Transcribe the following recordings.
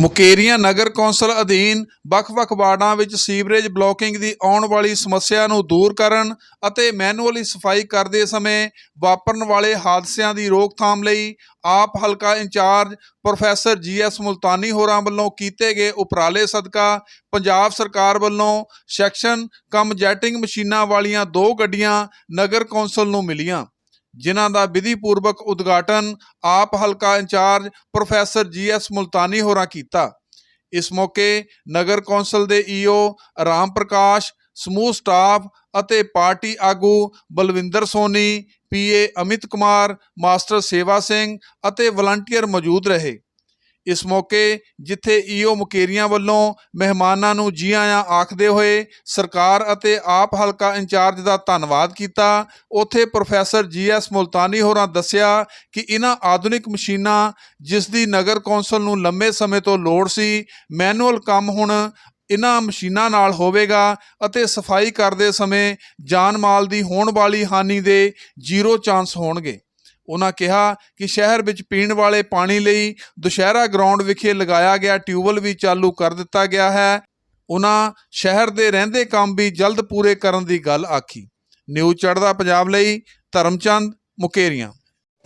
ਮੁਕੇਰੀਆਂ ਨਗਰ council ਅਧੀਨ ਵੱਖ-ਵੱਖ ਵਾਰਡਾਂ ਵਿੱਚ ਸੀਵਰੇਜ ਬਲੋਕਿੰਗ ਦੀ ਆਉਣ ਵਾਲੀ ਸਮੱਸਿਆ ਨੂੰ ਦੂਰ ਕਰਨ ਅਤੇ ਮੈਨੂਅਲੀ ਸਫ਼ਾਈ ਕਰਦੇ ਸਮੇਂ ਵਾਪਰਨ ਵਾਲੇ ਹਾਦਸਿਆਂ ਦੀ ਰੋਕਥਾਮ ਲਈ ਆਪ ਹਲਕਾ incharge professor ji GS Multani ਹੋਰਾਂ ਵੱਲੋਂ ਕੀਤੇ ਗਏ ਉਪਰਾਲੇ ਸਦਕਾ ਪੰਜਾਬ ਸਰਕਾਰ ਵੱਲੋਂ ਸੈਕਸ਼ਨ ਕਮ ਜੈਟਿੰਗ ਮਸ਼ੀਨਾਂ ਵਾਲੀਆਂ ਦੋ ਗੱਡੀਆਂ ਨਗਰ ਕੌਂਸਲ ਨੂੰ ਮਿਲੀਆਂ। ਜਿਨ੍ਹਾਂ ਦਾ ਵਿਧੀ ਪੂਰਵਕ ਉਦਘਾਟਨ ਆਪ ਹਲਕਾ ਇੰਚਾਰਜ ਪ੍ਰੋਫੈਸਰ ਜੀਐਸ ਮੁਲਤਾਨੀ ਹੋਰਾਂ ਕੀਤਾ। ਇਸ ਮੌਕੇ ਨਗਰ ਕੌਂਸਲ ਦੇ ਈਓ ਰਾਮ ਪ੍ਰਕਾਸ਼, ਸਮੂਹ ਸਟਾਫ ਅਤੇ ਪਾਰਟੀ ਆਗੂ ਬਲਵਿੰਦਰ ਸੋਨੀ ਪੀਏ ਅਮਿਤ ਕੁਮਾਰ, ਮਾਸਟਰ ਸੇਵਾ ਸਿੰਘ ਅਤੇ ਵਲੰਟੀਅਰ ਮੌਜੂਦ ਰਹੇ। ਇਸ ਮੌਕੇ ਜਿੱਥੇ ਈਓ ਮੁਕੇਰੀਆਂ ਵੱਲੋਂ ਮਹਿਮਾਨਾਂ ਨੂੰ ਜੀ ਆਇਆਂ ਆਖਦੇ ਹੋਏ ਸਰਕਾਰ ਅਤੇ ਆਪ ਹਲਕਾ ਇੰਚਾਰਜ ਦਾ ਧੰਨਵਾਦ ਕੀਤਾ, ਉੱਥੇ ਪ੍ਰੋਫੈਸਰ ਜੀਐਸ ਮੁਲਤਾਨੀ ਹੋਰਾਂ ਦੱਸਿਆ ਕਿ ਇਹਨਾਂ ਆਧੁਨਿਕ ਮਸ਼ੀਨਾਂ ਜਿਸ ਦੀ ਨਗਰ ਕੌਂਸਲ ਨੂੰ ਲੰਮੇ ਸਮੇਂ ਤੋਂ ਲੋੜ ਸੀ, ਮੈਨੂਅਲ ਕੰਮ ਹੁਣ ਇਹਨਾਂ ਮਸ਼ੀਨਾਂ ਨਾਲ ਹੋਵੇਗਾ ਅਤੇ ਸਫ਼ਾਈ ਕਰਦੇ ਸਮੇਂ ਜਾਨ ਮਾਲ ਦੀ ਹੋਣ ਵਾਲੀ ਹਾਨੀ ਦੇ ਜ਼ੀਰੋ ਚਾਂਸ ਹੋਣਗੇ। ਉਹਨਾਂ ਕਿਹਾ ਕਿ ਸ਼ਹਿਰ ਵਿੱਚ ਪੀਣ ਵਾਲੇ ਪਾਣੀ ਲਈ ਦੁਸ਼ਹਿਰਾ ਗਰਾਊਂਡ ਵਿਖੇ ਲਗਾਇਆ ਗਿਆ ਟਿਊਬਵੈੱਲ ਵੀ ਚਾਲੂ ਕਰ ਦਿੱਤਾ ਗਿਆ ਹੈ। ਉਹਨਾਂ ਸ਼ਹਿਰ ਦੇ ਰਹਿੰਦੇ ਕੰਮ ਵੀ ਜਲਦ ਪੂਰੇ ਕਰਨ ਦੀ ਗੱਲ ਆਖੀ। ਨਿਊਜ਼ ਚੜ੍ਹਦਾ ਪੰਜਾਬ ਲਈ ਧਰਮਚੰਦ ਮੁਕੇਰੀਆਂ।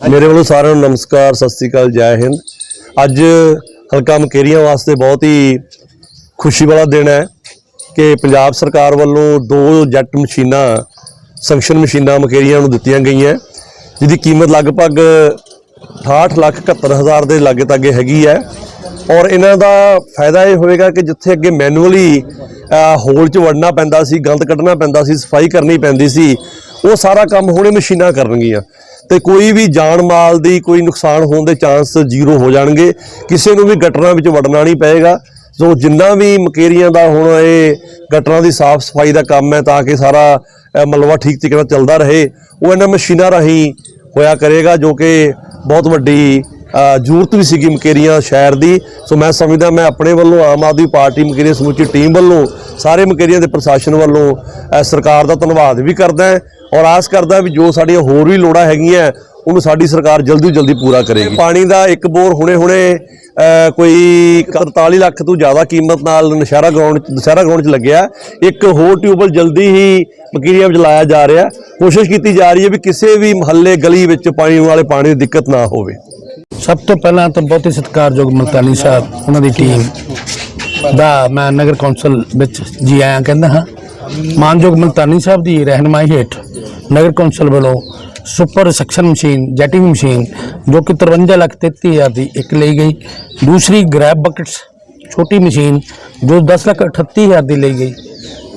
ਮੇਰੇ ਵੱਲੋਂ ਸਾਰਿਆਂ ਨੂੰ ਨਮਸਕਾਰ, ਸਤਿ ਸ੍ਰੀ ਅਕਾਲ, ਜੈ ਹਿੰਦ। ਅੱਜ ਹਲਕਾ ਮਕੇਰੀਆਂ ਵਾਸਤੇ ਬਹੁਤ ਹੀ ਖੁਸ਼ੀ ਵਾਲਾ ਦਿਨ ਹੈ ਕਿ ਪੰਜਾਬ ਸਰਕਾਰ ਵੱਲੋਂ ਦੋ ਜੈਟ ਮਸ਼ੀਨਾਂ, ਸੰਕਸ਼ਨ ਮਸ਼ੀਨਾਂ ਮਕੇਰੀਆਂ ਨੂੰ ਦਿੱਤੀਆਂ ਗਈਆਂ। ਜਿਹਦੀ ਕੀਮਤ ਲਗਭਗ 68 ਲੱਖ 71 ਹਜ਼ਾਰ ਦੇ ਲਾਗੇ ਤਾਗੇ ਹੈਗੀ ਹੈ। ਔਰ ਇਹਨਾਂ ਦਾ ਫਾਇਦਾ ਇਹ ਹੋਵੇਗਾ ਕਿ ਜਿੱਥੇ ਅੱਗੇ ਮੈਨੂਅਲੀ ਹੋਲ 'ਚ ਵੜਨਾ ਪੈਂਦਾ ਸੀ, ਗੰਦ ਕੱਢਣਾ ਪੈਂਦਾ ਸੀ, ਸਫ਼ਾਈ ਕਰਨੀ ਪੈਂਦੀ ਸੀ, ਉਹ ਸਾਰਾ ਕੰਮ ਹੁਣੇ ਮਸ਼ੀਨਾਂ ਕਰਨਗੀਆਂ। ਤੇ ਕੋਈ ਵੀ ਜਾਨ ਮਾਲ ਦੀ ਕੋਈ ਨੁਕਸਾਨ ਹੋਣ ਦੇ ਚਾਂਸ ਜ਼ੀਰੋ ਹੋ ਜਾਣਗੇ। ਕਿਸੇ ਨੂੰ ਵੀ ਗਟਰਾਂ ਵਿੱਚ ਵੜਨਾ ਨਹੀਂ ਪਏਗਾ। ਸੋ ਜਿੰਨਾ ਵੀ ਮਕੇਰੀਆਂ ਦਾ ਹੁਣ ਇਹ ਗਟਰਾਂ ਦੀ ਸਾਫ਼ ਸਫ਼ਾਈ ਦਾ ਕੰਮ ਹੈ ਤਾਂ ਕਿ ਸਾਰਾ ਮਲਵਾ ਠੀਕ ਤਰੀਕੇ ਨਾਲ ਚੱਲਦਾ ਰਹੇ, ਉਹ ਇਹਨਾਂ ਮਸ਼ੀਨਾਂ ਰਾਹੀਂ ਹੋਇਆ ਕਰੇਗਾ, ਜੋ ਕਿ ਬਹੁਤ ਵੱਡੀ ਜ਼ਰੂਰਤ ਵੀ ਸੀਗੀ ਮਕੇਰੀਆਂ ਸ਼ਹਿਰ ਦੀ। ਸੋ ਮੈਂ ਸਮਝਦਾ ਮੈਂ ਆਪਣੇ ਵੱਲੋਂ ਆਮ ਆਦਮੀ ਪਾਰਟੀ, ਮਕੇਰੀਆਂ ਸਮੁੱਚੀ ਟੀਮ ਵੱਲੋਂ, ਸਾਰੇ ਮਕੇਰੀਆਂ ਦੇ ਪ੍ਰਸ਼ਾਸਨ ਵੱਲੋਂ ਸਰਕਾਰ ਦਾ ਧੰਨਵਾਦ ਵੀ ਕਰਦਾ ਔਰ ਆਸ ਕਰਦਾ ਵੀ ਜੋ ਸਾਡੀਆਂ ਹੋਰ ਵੀ ਲੋੜਾਂ ਹੈਗੀਆਂ, ਉਹਨੂੰ ਸਾਡੀ ਸਰਕਾਰ ਜਲਦੀ ਤੋਂ ਜਲਦੀ ਪੂਰਾ ਕਰੇਗੀ। ਪਾਣੀ ਦਾ ਇੱਕ ਬੋਰ ਹੁਣੇ-ਹੁਣੇ ਕੋਈ 43 ਲੱਖ ਤੋਂ ਜ਼ਿਆਦਾ ਕੀਮਤ ਨਾਲ ਨਸ਼ਹਿਰਾ ਗਰਾਊਂਡ ਨਸ਼ਹਿਰਾ ਗਰਾਊਂਡ 'ਚ ਲੱਗਿਆ। ਇੱਕ ਹੋਰ ਟਿਊਬਲ ਜਲਦੀ ਹੀ ਮਕੀਰੀਆਂ ਵਿੱਚ ਲਾਇਆ ਜਾ ਰਿਹਾ। ਕੋਸ਼ਿਸ਼ ਕੀਤੀ ਜਾ ਰਹੀ ਹੈ ਵੀ ਕਿਸੇ ਵੀ ਮਹੱਲੇ ਗਲੀ ਵਿੱਚ ਪਾਣੀ ਵਾਲੇ ਪਾਣੀ ਦੀ ਦਿੱਕਤ ਨਾ ਹੋਵੇ। ਸਭ ਤੋਂ ਪਹਿਲਾਂ ਤਾਂ ਬਹੁਤ ਹੀ ਸਤਿਕਾਰਯੋਗ ਮਲਤਾਨੀ ਸਾਹਿਬ, ਉਹਨਾਂ ਦੀ ਟੀਮ ਦਾ ਮੈਂ ਨਗਰ ਕੌਂਸਲ ਵਿੱਚ ਜੀ ਆਇਆ ਕਹਿੰਦਾ ਹਾਂ। ਮਾਨਯੋਗ ਮਲਤਾਨੀ ਸਾਹਿਬ ਦੀ ਰਹਿਨਮਾਈ ਹੇਠ ਨਗਰ ਕੌਂਸਲ ਵੱਲੋਂ super suction machine, jetting machine, ਜੋ ਕਿ 53 ਲੱਖ 33 ਹਜ਼ਾਰ ਦੀ ਇੱਕ ਲਈ ਗਈ। ਦੂਸਰੀ ਗ੍ਰੈਬ ਬਕਟਸ, ਛੋਟੀ ਮਸ਼ੀਨ, ਜੋ 10 ਲੱਖ 38 ਹਜ਼ਾਰ ਦੀ ਲਈ ਗਈ।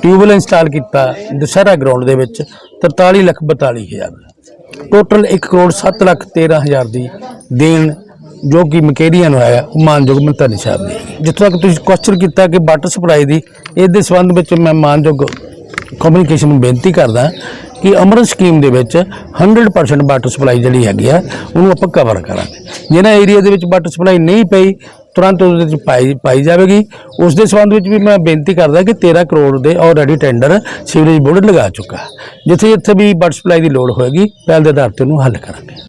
ਟਿਊਬਲ ਇੰਸਟਾਲ ਕੀਤਾ ਦੁਸਹਿਰਾ ਗਰਾਊਂਡ ਦੇ ਵਿੱਚ 43 ਲੱਖ 42 ਹਜ਼ਾਰ। ਟੋਟਲ 1 ਕਰੋੜ 7 ਲੱਖ 13 ਹਜ਼ਾਰ ਦੀ ਦੇਣ ਜੋ ਕਿ ਮਕੇਰੀਆਂ ਨੂੰ ਆਇਆ ਉਹ ਮਾਨਯੋਗ ਮੰਤਰੀ ਸਾਹਿਬ ਨੇ। ਜਿੱਥੋਂ ਤੱਕ ਤੁਸੀਂ ਕੁਐਸਚਨ ਕੀਤਾ ਕਿ ਵਾਟਰ ਸਪਲਾਈ ਦੀ, ਇਸ ਦੇ ਸੰਬੰਧ ਵਿੱਚ ਮੈਂ ਮਾਨਯੋਗ ਕਮਿਊਨੀਕੇਸ਼ਨ ਨੂੰ ਬੇਨਤੀ ਕਰਦਾ ਕਿ ਅਮਰਤ ਸਕੀਮ ਦੇ ਵਿੱਚ 100% ਵਾਟਰ ਸਪਲਾਈ ਜਿਹੜੀ ਹੈਗੀ ਆ, ਉਹਨੂੰ ਆਪਾਂ ਕਵਰ ਕਰਾਂਗੇ। ਜਿਹਨਾਂ ਏਰੀਆ ਦੇ ਵਿੱਚ ਵਾਟਰ ਸਪਲਾਈ ਨਹੀਂ ਪਈ, ਤੁਰੰਤ ਉਹਦੇ ਵਿੱਚ ਪਾਈ ਪਾਈ ਜਾਵੇਗੀ। ਉਸ ਦੇ ਸੰਬੰਧ ਵਿੱਚ ਵੀ ਮੈਂ ਬੇਨਤੀ ਕਰਦਾ ਕਿ 13 ਕਰੋੜ ਦੇ ਆਲਰੇਡੀ ਟੈਂਡਰ ਸੀਵਰੇਜ ਬੋਰਡ ਲਗਾ ਚੁੱਕਾ। ਜਿੱਥੇ ਜਿੱਥੇ ਵੀ ਵਾਟਰ ਸਪਲਾਈ ਦੀ ਲੋੜ ਹੋਏਗੀ, ਪਹਿਲ ਦੇ ਆਧਾਰ ਤੇ ਉਹਨੂੰ ਹੱਲ ਕਰਾਂਗੇ।